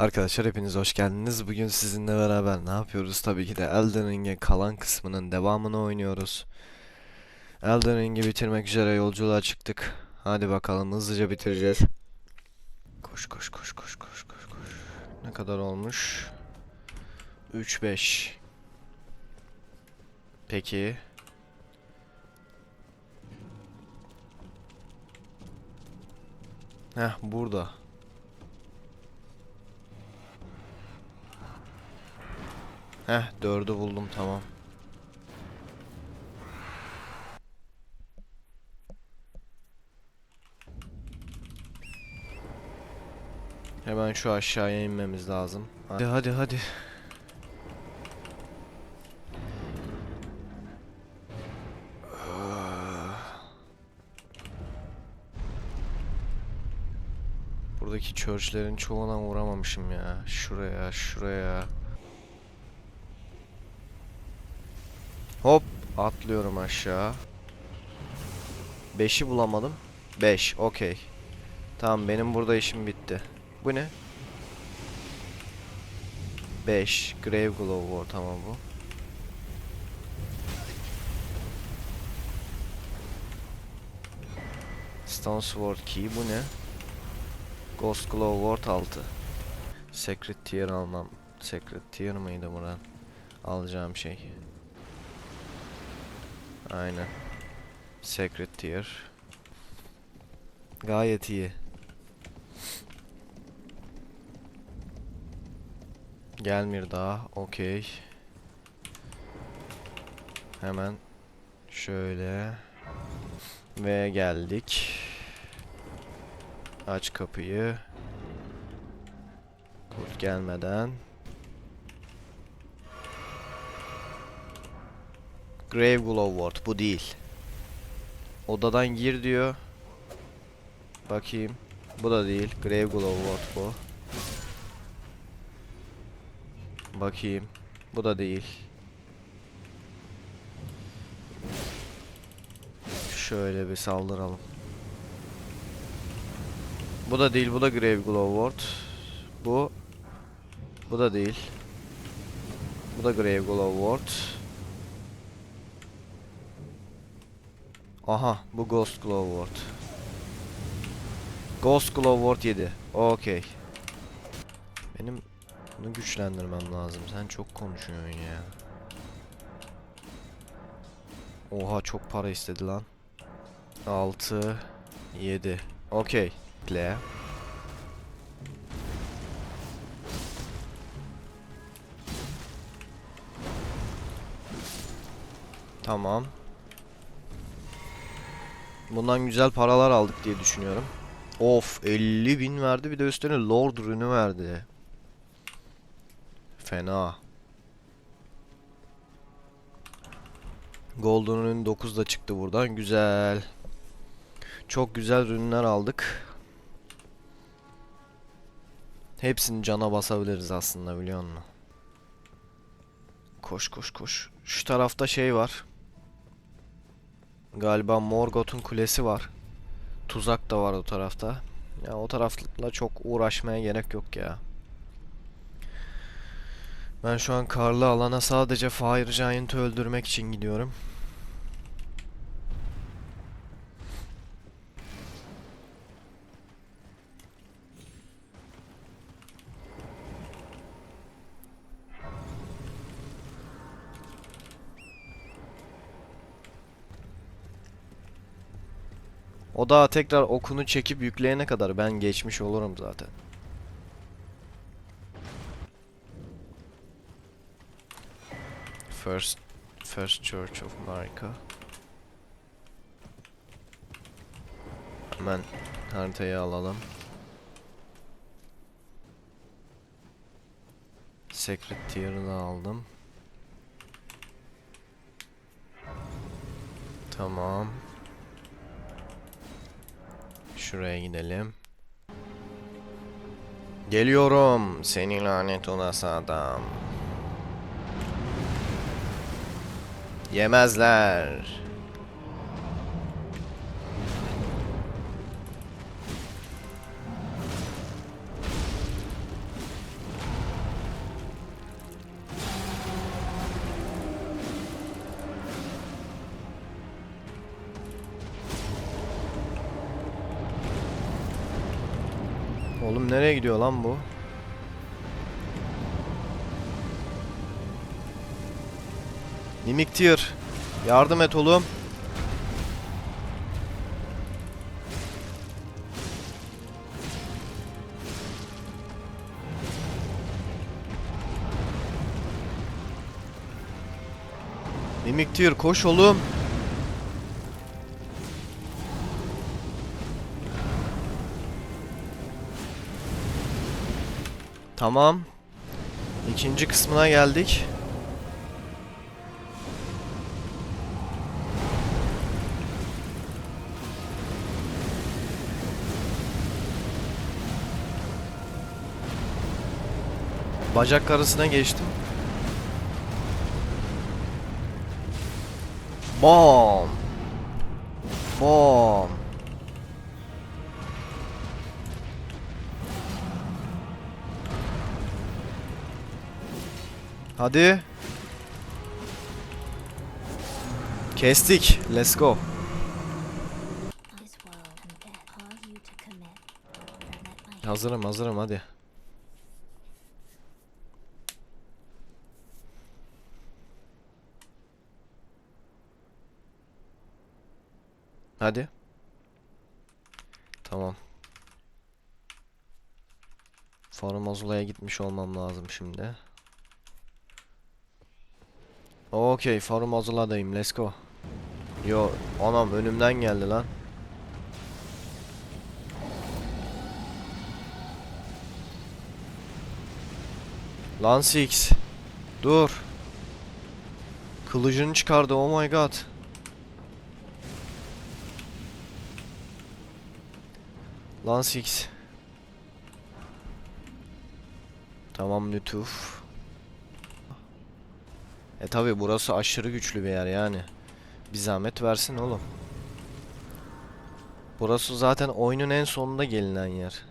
Arkadaşlar hepiniz hoş geldiniz. Bugün sizinle beraber ne yapıyoruz? Tabii ki de Elden Ring'e kalan kısmının devamını oynuyoruz. Elden Ring'i bitirmek üzere yolculuğa çıktık. Hadi bakalım hızlıca bitireceğiz. Koş koş koş koş koş koş koş. Ne kadar olmuş? 3 5. Peki. Heh burada. Heh dördü buldum tamam. Hemen şu aşağıya inmemiz lazım. Hadi hadi hadi. Buradaki church'lerin çoğuna uğramamışım ya. Şuraya, şuraya. Atlıyorum aşağı. 5'i bulamadım. 5 okey. Tamam benim burada işim bitti. Bu ne? 5 Grave Glow War tamam bu. Stone Sword Key bu ne? Ghost Glow Ward 6. Secret Tier almam. Secret Tier mıydı buradan? Alacağım şey. Aynen. Secret Tier. Gayet iyi. Gelmir daha. Okey. Hemen şöyle ve geldik. Aç kapıyı. Kurt gelmeden. Grave Glow Ward bu değil. Odadan gir diyor. Bakayım. Bu da değil. Grave Glow Ward bu. Bakayım. Bu da değil. Şöyle bir saldıralım. Bu da değil. Bu da Grave Glow Ward. Bu. Bu da değil. Bu da Grave Glow Ward. Aha bu Ghost Glow Ward. Ghost Glow Ward 7. Okey. Benim bunu güçlendirmem lazım. Sen çok konuşuyorsun ya. Oha çok para istedi lan. 6 7. Okey. Bekle. Tamam. Bundan güzel paralar aldık diye düşünüyorum. Of 50 bin verdi bir de üstüne Lord ürünü verdi. Fena. Golden ürün 9 da çıktı buradan. Güzel. Çok güzel ürünler aldık. Hepsini cana basabiliriz aslında biliyor musun? Koş koş koş. Şu tarafta şey var. Galiba Morgoth'un kulesi var. Tuzak da var o tarafta. Ya o tarafla çok uğraşmaya gerek yok ya. Ben şu an karlı alana sadece Fire Giant'ı öldürmek için gidiyorum. O da tekrar okunu çekip yükleyene kadar ben geçmiş olurum zaten. First First Church of America. Hemen haritayı alalım. Secret Tier'ı da aldım. Tamam. Şuraya gidelim. Geliyorum. Seni lanet olası adam. Yemezler. Nereye gidiyor lan bu? Mimik Tier. Yardım et oğlum. Mimik Tier koş oğlum. Tamam. İkinci kısmına geldik. Bacak arasına geçtim. Bom. Bom. Hadi. Kestik. Let's go. Hazırım hazırım hadi. Hadi. Tamam. Farmazola'ya gitmiş olmam lazım şimdi. Okey, Farmazola'dayım. Let's go. Yo, anam önümden geldi lan. Lan Six. Dur. Kılıcını çıkardı. Oh my god. Lan Six. Tamam lütuf. E tabi burası aşırı güçlü bir yer yani. Bir zahmet versin oğlum. Burası zaten oyunun en sonunda gelinen yer.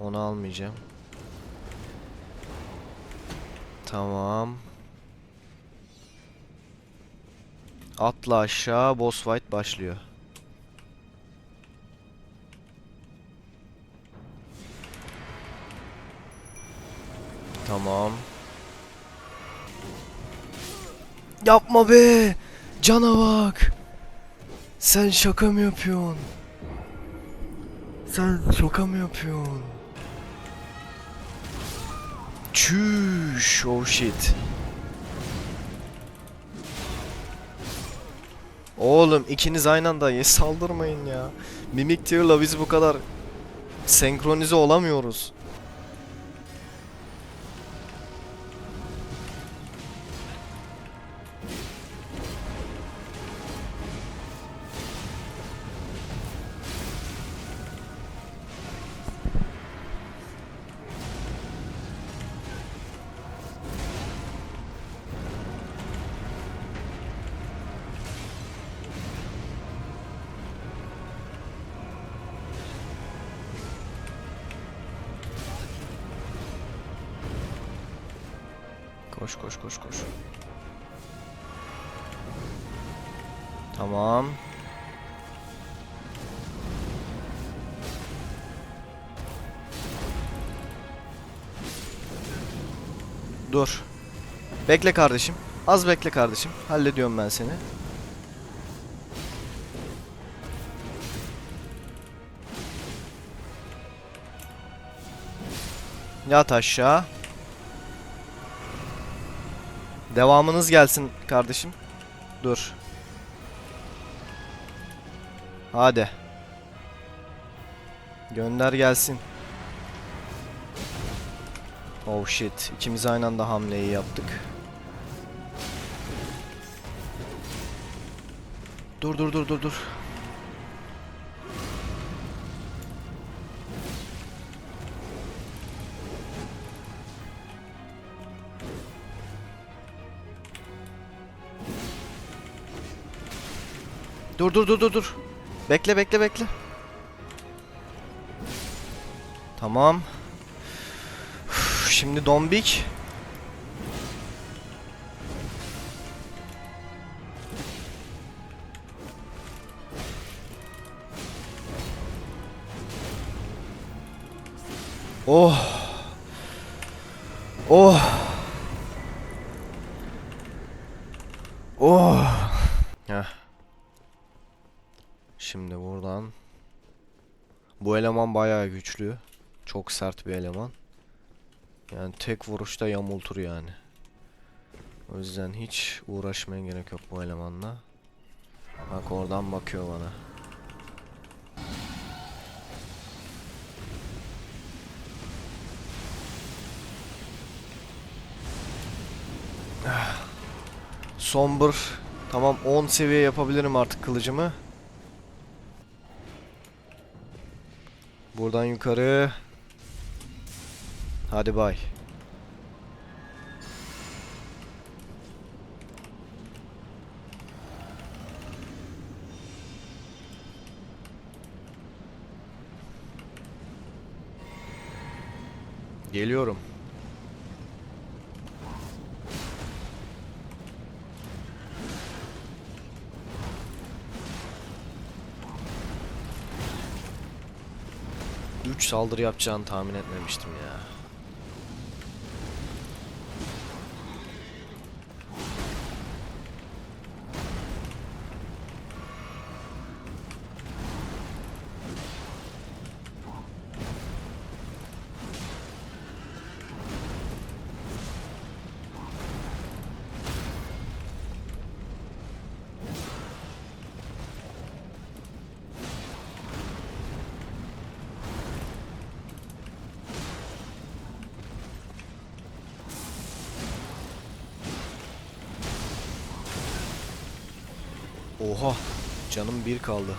Onu almayacağım. Tamam. Atla aşağı boss fight başlıyor. Tamam. Yapma be! Cana bak! Sen şaka mı yapıyorsun? Sen şaka mı yapıyorsun? Çüş, oh shit. Oğlum ikiniz aynı anda ya saldırmayın ya. Mimik Tier'la biz bu kadar senkronize olamıyoruz. Dur. Bekle kardeşim. Az bekle kardeşim. Hallediyorum ben seni. Yat aşağı. Devamınız gelsin kardeşim. Dur. Hadi. Gönder gelsin. Oh shit. İkimiz aynı anda hamleyi yaptık. Dur dur dur dur dur. Dur dur dur dur dur. Bekle bekle bekle. Tamam. Şimdi Dombik. Oh. Oh. Oh. Heh. Şimdi buradan. Bu eleman bayağı güçlü. Çok sert bir eleman. Yani tek vuruşta yamultur yani. O yüzden hiç uğraşmaya gerek yok bu elemanla. Bak oradan bakıyor bana. Ah. Sombur. Tamam 10 seviye yapabilirim artık kılıcımı. Buradan yukarı. Hadi bay. Geliyorum. Üç saldırı yapacağını tahmin etmemiştim ya. Bir kaldı.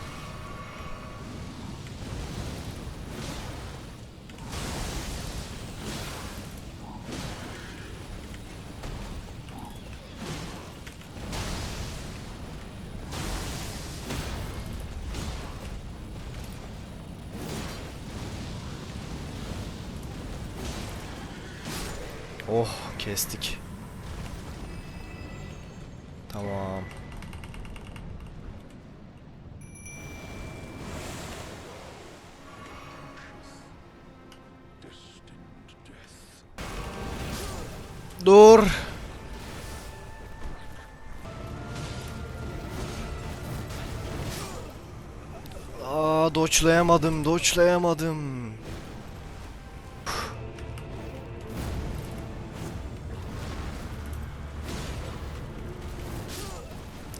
Oh kestik. Doçlayamadım, doçlayamadım.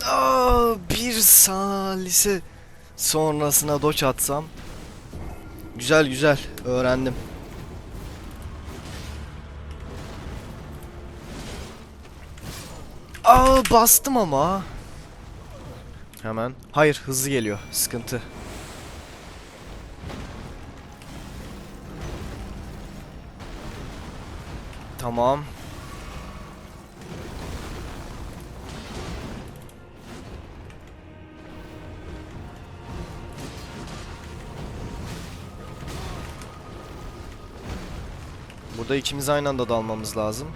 Aa bir salise sonrasına doç atsam. Güzel güzel öğrendim. Aa bastım ama. Hemen. Hayır hızlı geliyor. Sıkıntı. Tamam. Burada ikimiz aynı anda dalmamız lazım.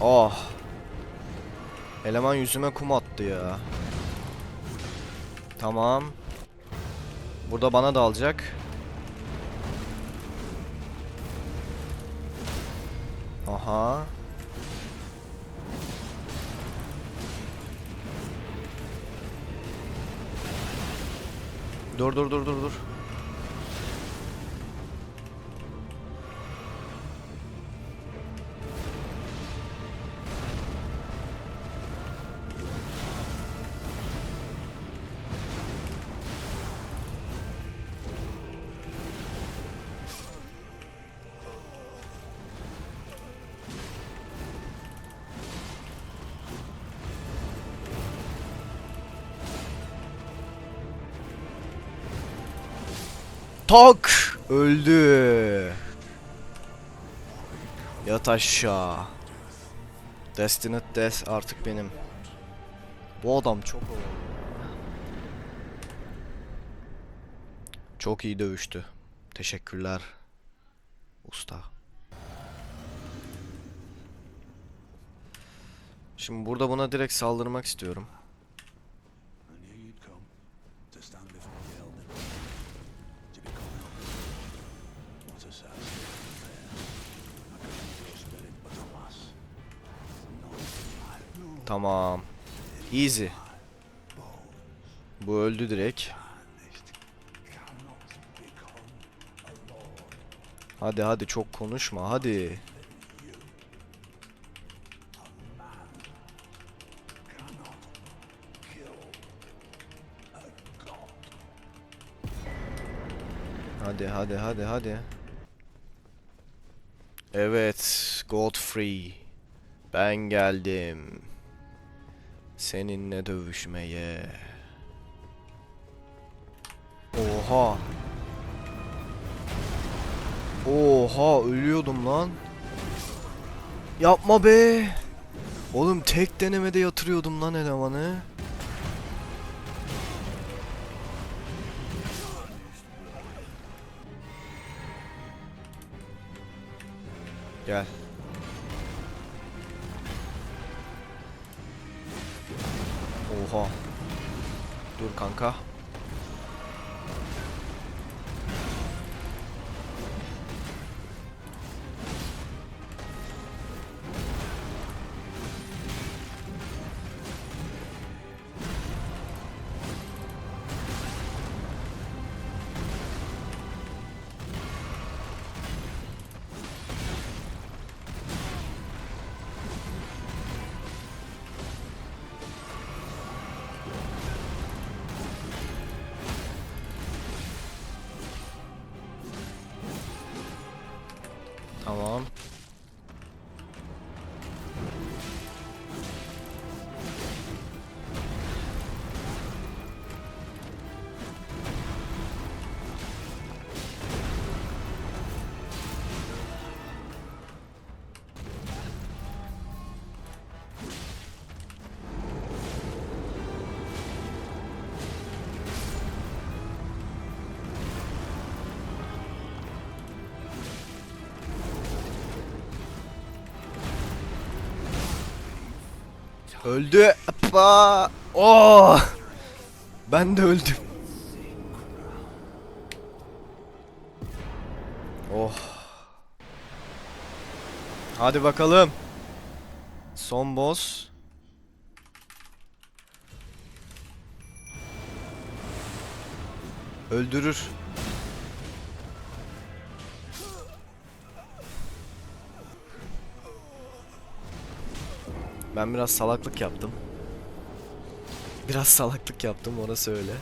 Oh. Eleman yüzüme kum attı ya. Tamam. Burada bana da. Aha. Dur dur dur dur dur. Tak! Öldü. Yat aşağı. Destined Death artık benim. Bu adam çok Çok iyi dövüştü. Teşekkürler. Usta. Şimdi burada buna direkt saldırmak istiyorum. Tamam. Easy. Bu öldü direkt. Hadi hadi çok konuşma hadi. Hadi hadi hadi hadi. Evet, Godfrey. Ben geldim. Seninle dövüşmeye. Oha. Oha ölüyordum lan. Yapma be. Oğlum tek denemede yatırıyordum lan elemanı. Gel. Oha. Dur kanka. Öldü. Hoppa. Oh. Ben de öldüm. Oh. Hadi bakalım. Son boss. Öldürür. Ben biraz salaklık yaptım. Biraz salaklık yaptım orası öyle.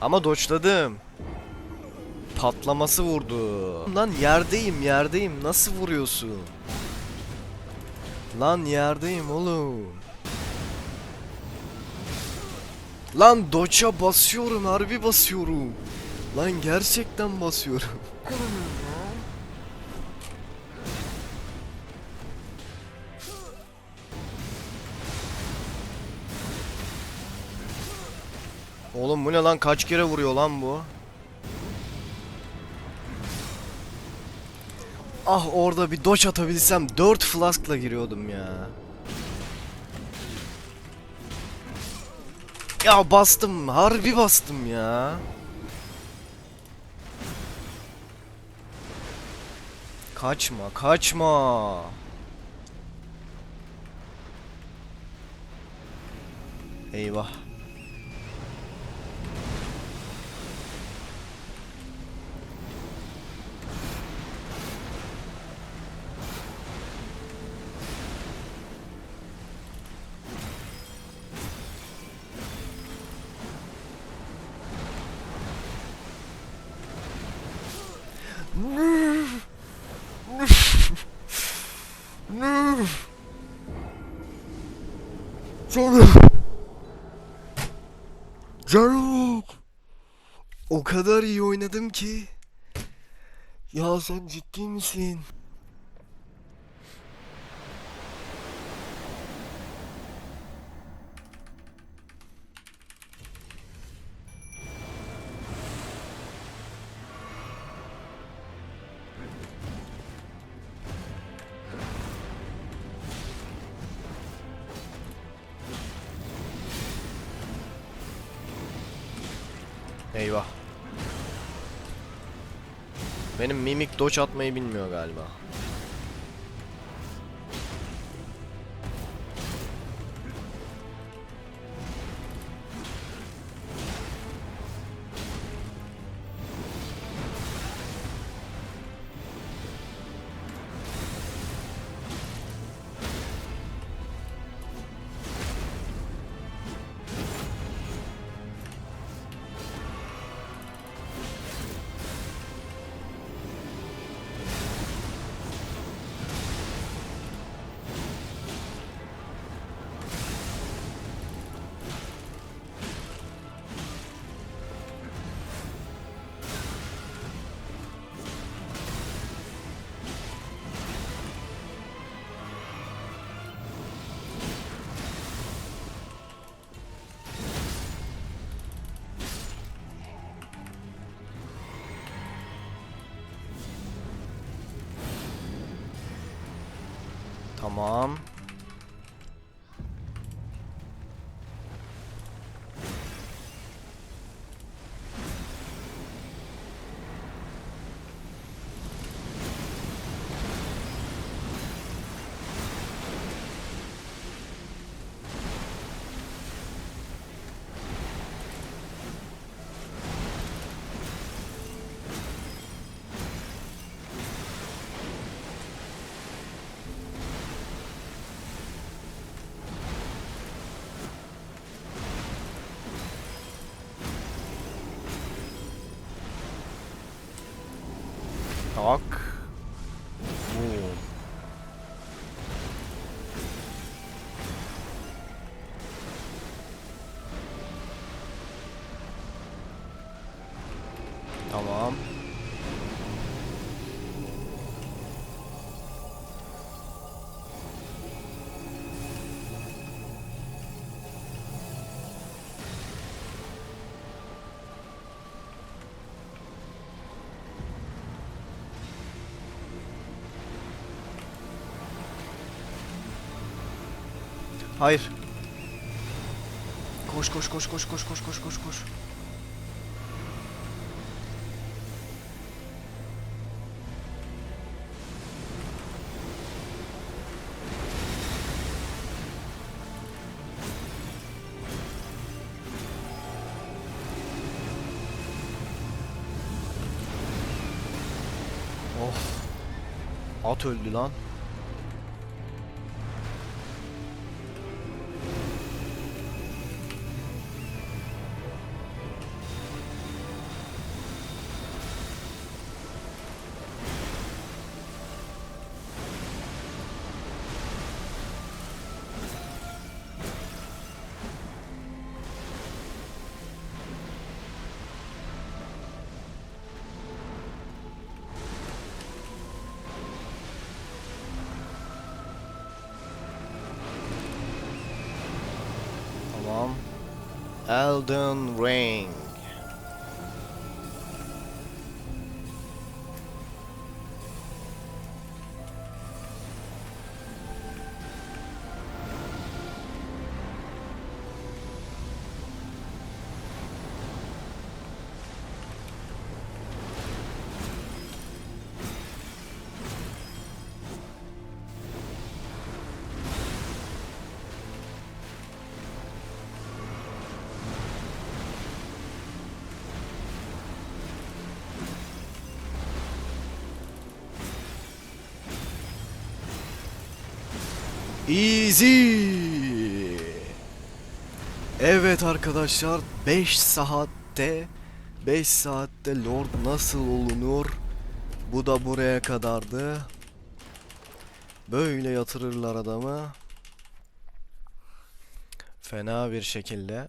Ama doçladım. Patlaması vurdu. Lan yerdeyim yerdeyim nasıl vuruyorsun? Lan yerdeyim oğlum. Lan doça basıyorum harbi basıyorum. Lan gerçekten basıyorum. Oğlum bu ne lan kaç kere vuruyor lan bu? Ah orada bir doç atabilsem 4 flaskla giriyordum ya. Ya bastım harbi bastım ya. Kaçma kaçma. Eyvah. Canım. Canım. O kadar iyi oynadım ki. Ya sen ciddi misin? Mimik doç atmayı bilmiyor galiba. Mom. Toca. Hayır. Koş koş koş koş koş koş koş koş koş. Of. At öldü lan. Golden Rain. Easy. Evet arkadaşlar 5 saatte 5 saatte Lord nasıl olunur? Bu da buraya kadardı. Böyle yatırırlar adamı. Fena bir şekilde.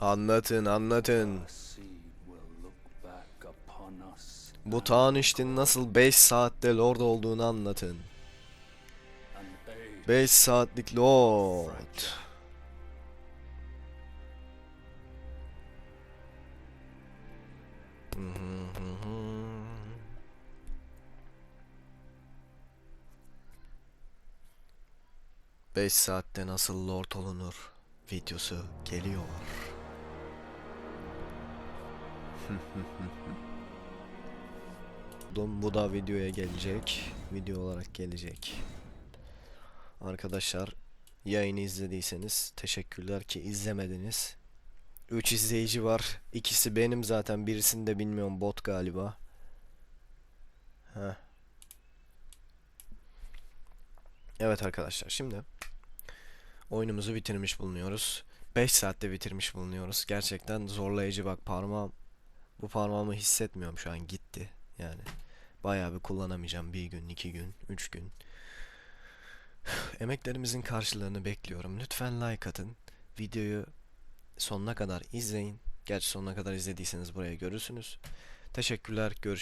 Anlatın anlatın. Bu Tanişt'in nasıl 5 saatte lord olduğunu anlatın. 5 saatlik lord. Beş saatte nasıl lord olunur videosu geliyor. Bu da videoya gelecek. Video olarak gelecek. Arkadaşlar yayını izlediyseniz teşekkürler ki izlemediniz. 3 izleyici var. İkisi benim zaten. Birisini de bilmiyorum bot galiba. Heh. Evet arkadaşlar şimdi oyunumuzu bitirmiş bulunuyoruz. 5 saatte bitirmiş bulunuyoruz. Gerçekten zorlayıcı bak parmağım bu parmağımı hissetmiyorum şu an gitti. Yani bayağı bir kullanamayacağım bir gün, iki gün, üç gün. Emeklerimizin karşılığını bekliyorum. Lütfen like atın. Videoyu sonuna kadar izleyin. Gerçi sonuna kadar izlediyseniz buraya görürsünüz. Teşekkürler. Görüşmek